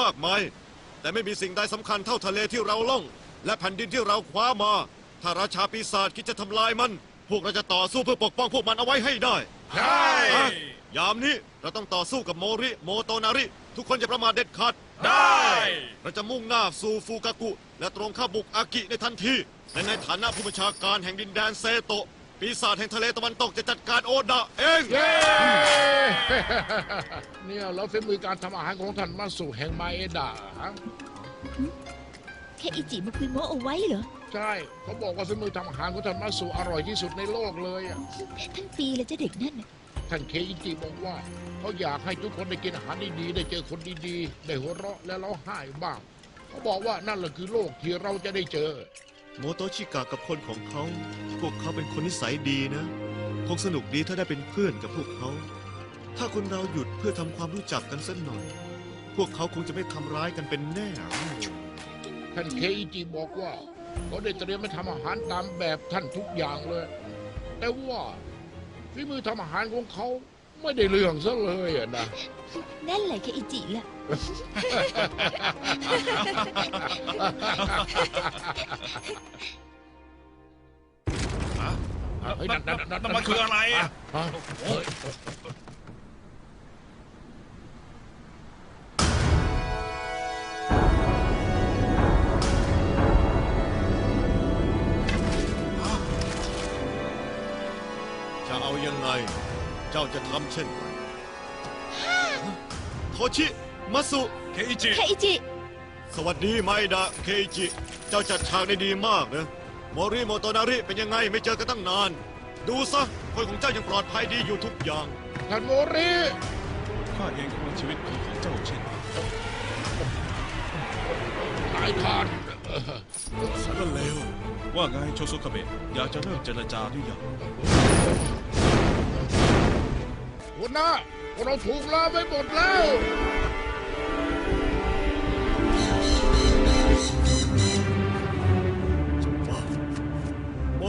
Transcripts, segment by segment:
มากมาย แต่ไม่มีสิ่งใดสำคัญเท่าทะเลที่เราล่อง และแผ่นดินที่เราคว้ามา ถ้าราชาปีศาจคิดจะทำลายมัน พวกเราจะต่อสู้เพื่อปกป้องพวกมันเอาไว้ให้ได้ ใช่ อะยามนี้เราต้องต่อสู้กับโมริ โมโตนาริ ทุกคนอย่าประมาทเด็ดขาด ได้ เราจะมุ่งหน้าสู่ฟูกากุ และตรงเข้าบุกอากิในทันทีและในฐานะผู้บัญชาการแห่งดินแดนเซโตะ ปีศาจแห่งทะเลตะวันตกจะจัดการโอดะเอง เย้ เนี่ยแล้วฝีมือการทำอาหารของท่านมาสู่แห่งมาเอดะฮะแค่อิจิมาคุยโมเอาไว้เหรอ ใช่เขาบอกว่าฝีมือทำอาหารของท่านมาสู่อร่อยที่สุดในโลกเลยอะทั้งปีเลยเจ้าเด็กนั่นน่ะท่านเคอิจิบอกว่าเขาอยากให้ทุกคนได้กินอาหารดีๆได้เจอคนดีๆ ได้หัวเราะและร้องไห้บ้างเขาบอกว่านั่นแหละคือโลกที่เราจะได้เจอ โมโตชิกะกับคนของเขา พวกเขาเป็นคนนิสัยดีนะ คงสนุกดีถ้าได้เป็นเพื่อนกับพวกเขา ถ้าคนเราหยุดเพื่อทำความรู้จักกันสักหน่อย พวกเขาคงจะไม่ทำร้ายกันเป็นแน่ ท่านเคอิจิบอกว่าเขาได้เตรียมมาทำอาหารตามแบบท่านทุกอย่างเลย แต่ว่าฝีมือทำอาหารของเขาไม่ได้เรื่องซะเลยอะนะ นั่นแหละแค่อิจิล่ะ เฮ้ยนั่นนั่นนั่นนั่นมันคืออะไรอะฮะเฮ้ยจะเอายังไง เจ้าจะทำเช่นไรโทชิ มัสุ เคอิจิ แค่อิจิ สวัสดีไมดะเคอิจิ เจ้าจัดฉากได้ดีมากนะโมริโมโตนาริเป็นยังไงไม่เจอกันตั้งนาน ดูซะคนของเจ้ายังปลอดภัยดีอยู่ทุกอย่าง ท่านโมริข้าเองก็เป็นชีวิตของเจ้าเช่นกันนายท่านสารเลวว่าไงโชซุคาเบะอยากจะเริ่มเจรจาหรือยังหัวหน้าพวกเราถูกล่าไปหมดแล้ว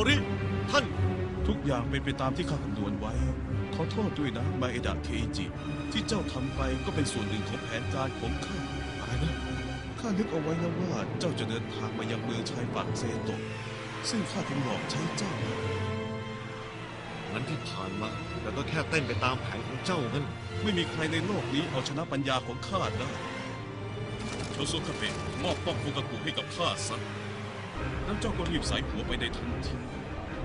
ริ ท่าน ทุกอย่างเป็นไปตามที่ข้าคำนวณไว้ ขอโทษด้วยนะมาเอดะเคอิจิ ที่เจ้าทำไปก็เป็นส่วนหนึ่งของแผนการของข้าอะไรนะข้านึกเอาไว้แล้วว่าเจ้าจะเดินทางมายังเมืองชายฝั่งเซโตะซึ่งข้าคงหลอกใช้เจ้านะนั้นที่ผ่านมาเราก็แค่เต้นไปตามแผนของเจ้านั่น ไม่มีใครในโลกนี้เอาชนะปัญญาของข้าได้โชซุคาเบะมอบป้องฟูกากุให้กับข้าซะ แล้วเจ้าก็รีบใส่หัวไปในทันที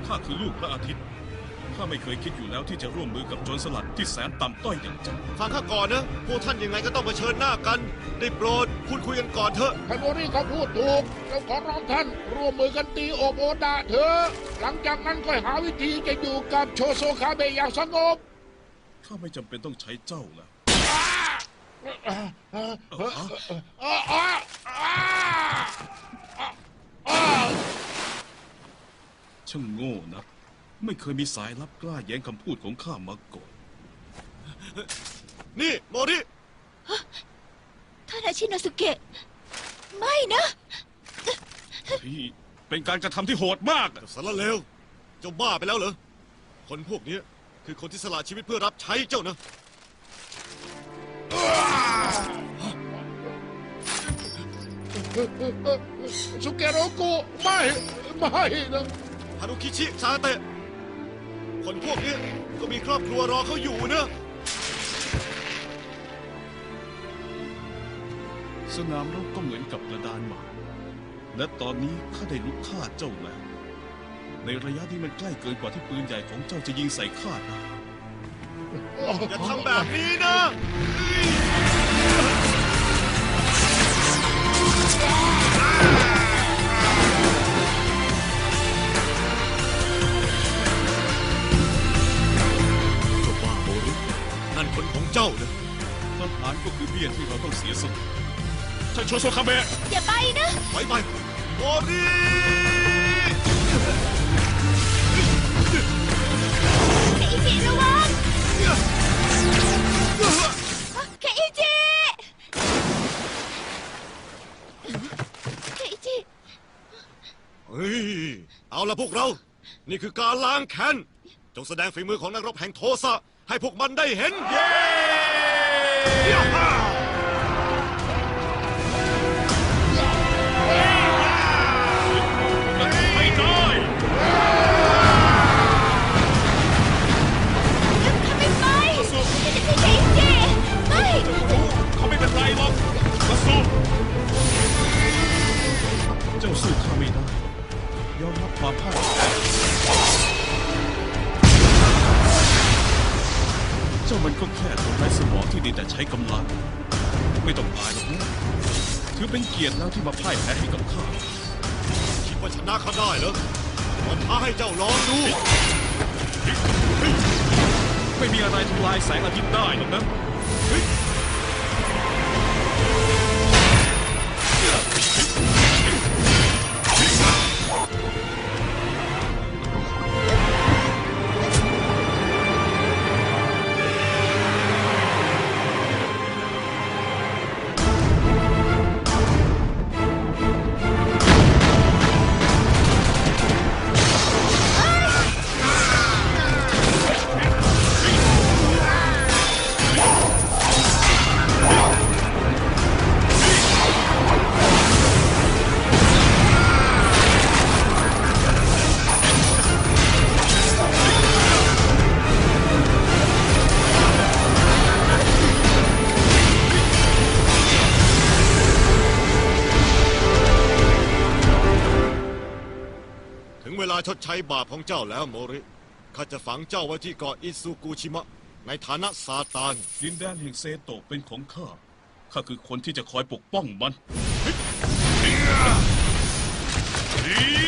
ข้าคือลูกพระอาทิตย์ข้าไม่เคยคิดอยู่แล้วที่จะร่วมมือกับโจรสลัดที่แสนต่ำต้อยอย่างเจ้าฟังข้าก่อนนะ พวกท่านยังไงก็ต้องเผชิญหน้ากัน ได้โปรดพูดคุยกันก่อนเถอะ ท่านโมริเขาพูดถูกเราขอร้องท่านร่วมมือกันตีโอบโอดาเถอะ หลังจากนั้นค่อยหาวิธีจะอยู่กับโชโซคาเบะอย่างสงบข้าไม่จำเป็นต้องใช้เจ้าแล้ว อ้าอ้าอ้าอ้าอ้า ช่างโง่นะ ไม่เคยมีสายลับกล้าแย้งคำพูดของข้ามาก่อนนี่โมริท่านอาชินาสุเกะ ไม่นะ ที่เป็นการกระทำที่โหดมากอะสารเลวเจ้าบ้าไปแล้วเหรอ คนพวกเนี้ยคือคนที่สละชีวิตเพื่อรับใช้เจ้านะ สุเกโรโกะไม่ ไม่นะ ฮารุคิชิซาเตะ คนพวกเนี้ยก็มีครอบครัวรอเขาอยู่นะ สนามรบก็เหมือนกับกระดานหมากและตอนนี้ข้าได้ลุกฆ่าเจ้าแล้ว ในระยะที่มันใกล้เกินกว่าที่ปืนใหญ่ของเจ้าจะยิงใส่ข้าได้อย่าทำแบบนี้นะเนั่นคนของเจ้านะทหารก็คือเบี้ยที่เราต้องเสียสละท่านโชโซคาเบะอย่าไปนะ ไปไปโมริแค่อิจิระวังแค่อิจิแค่อิจิ เฮ้ยเอาละพวกเรา นี่คือการล้างแค้นจงแสดงฝีมือของนักรบแห่งโทสะ ให้พวกมันได้เห็น เย้ มาพ่ายแพ้ให้กับข้า คิดว่าชนะเขาได้เหรอขอท้าให้เจ้าลองดู ไม่มีอะไรทำลายแสงอาทิตย์ได้หรอกนะ ชดใช้บาปของเจ้าแล้วโมริ ข้าจะฝังเจ้าไว้ที่เกาะอิซูกุชิมะ ในฐานะซาตาน ดินแดนแห่งเซโตะเป็นของข้า ข้าคือคนที่จะคอยปกป้องมันม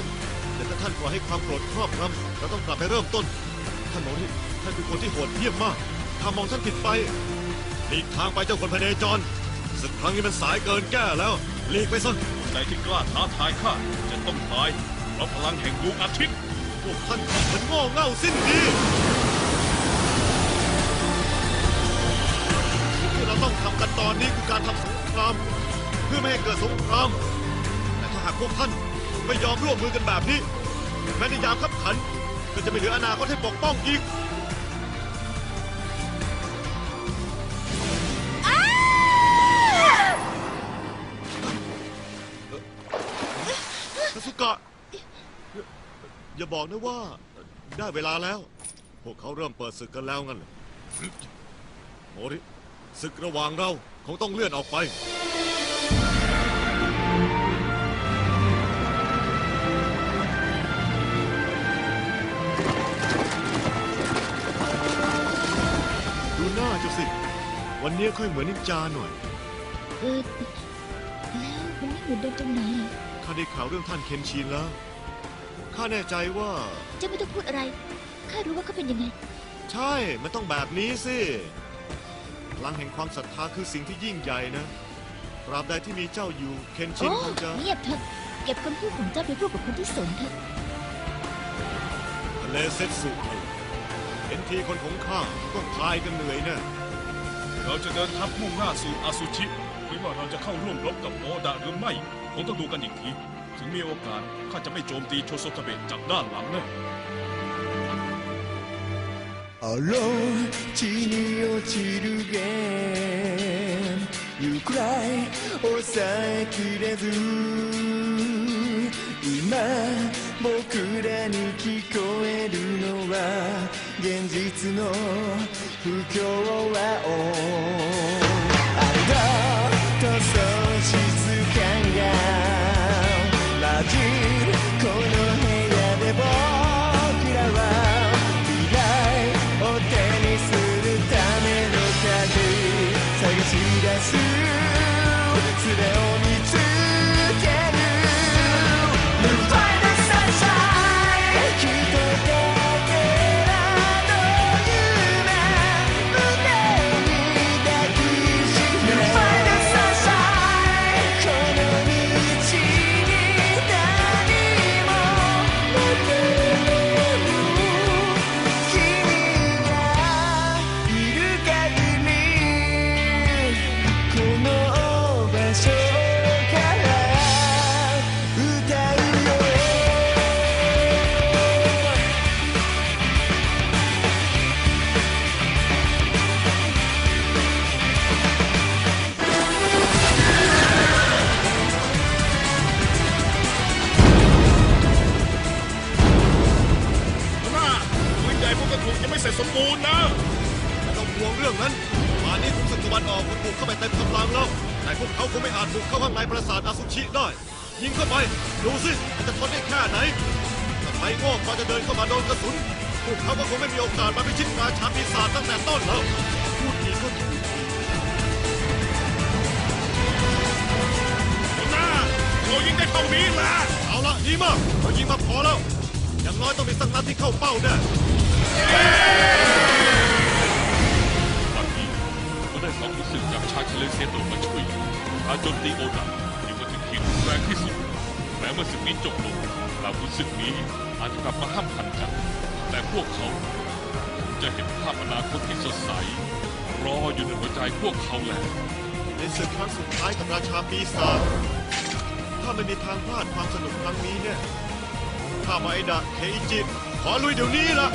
ามรู้สึกท่าน แต่ถ้าท่านปล่อยให้ความโกรธครอบงำเราต้องกลับไปเริ่มต้น ท่านโมริท่านคือคนที่โหดเหี้ยมมากข้ามองท่านผิดไปหลีกทางไปเจ้าคนพเนจรศึกครั้งนี้มันสายเกินแก้แล้วหลีกไปซะใจที่กล้าท้าทายข้าจะต้องตายเพราะพลังแห่งดวงอาทิตย์พวกท่านมันโง่เง่าสิ้นดีที่เราต้องทำกันตอนนี้คือการทำสงคราม เพื่อไม่ให้เกิดสงคราม แต่ถ้าหากพวกท่าน ไม่ยอมร่วมมือกันแบบนี้ แม้ในยามขับขัน ก็จะไม่เหลืออนาคตให้ปกป้องอีกซาสุกะอย่าอย่าบอกนะว่าได้เวลาแล้ว พวกเขาเริ่มเปิดศึกกันแล้วงั้นเหรอโมริศึกระหว่างเราคงต้องเลื่อนออกไป ดูหน้าเจ้าสิ วันนี้ค่อยเหมือนนินจาหน่อย เออแล้วมันไม่เหมือนเดิมตรงไหนอะข้าได้ข่าวเรื่องท่านเคนชินแล้ว ข้าแน่ใจว่า เจ้าไม่ต้องพูดอะไร ข้ารู้ว่าเขาเป็นยังไง ใช่ มันต้องแบบนี้สิ พลังแห่งความศรัทธาคือสิ่งที่ยิ่งใหญ่นะตราบใดที่มีเจ้าอยู่ เคนชิโอ้นคงจะเงียบเถอะเก็บคำพูดของเจ้าไปพูดกับคนที่สนเถอะทะเลเซ็ตสุ เห็นทีคนของข้าต้องพายกันเหนื่อยแนะ เราจะเดินทัพมุ่งหน้าสู่อาซุชิไม่ว่าเราจะเข้าร่วมรบกับโอดะหรือไม่คงต้องดูกันอีกที ถึงมีโอกาสข้าจะไม่โจมตีโชโซคาเบะจากด้านหลังแน่ あの地に落ちる弦ゆくらい抑えきれず今僕らに聞こえるのは 現実の不況はを ยังไม่เสร็จสมบูรณ์นะไม่ต้องห่วงเรื่องนั้นมานี้คุณสุกตะวันออกมันบุกเข้าไปเต็มกำลังแล้ว แต่พวกเขาคงไม่อาจบุกเข้าข้างในปราสาทอาสุชิได้ ยิงเข้าไป ดูสิจะทนได้แค่ไหนถ้าไปงอกพอจะเดินเข้ามาโดนกระสุน พวกเขาก็คงไม่มีโอกาสมาพิชิตมาชาปีศาจตั้งแต่ต้นแล้วพูดดีก็ถูกหน้าเรายิงได้เท่านี้ละเอาละดีมากเรายิงมาพอแล้วอย่างน้อยต้องมีสักนัดที่เข้าเป้าแน่ วันนี้ก็ได้สองขุนศึกจากชาติเลเซียโดมาช่วยกาโจมตีโอดายังมาถึงขีดรุนแรงที่สุด แม้เมื่อศึกนี้จบลงเหล่าขุนศึกนี้อาจจะกลับมาห้ามพันกัน แต่พวกเขาจะเห็นภาพอนาคตที่สดใส รออยู่ในหัวใจพวกเขาแล้ว ในศึกครั้งสุดท้ายกับราชาปีศาจถ้าไม่มีทางพลาดความสนุกครั้งนี้เนี่ย ข้ามาไอดะเคอิจิ ขอลุยเดี๋ยวนี้ละ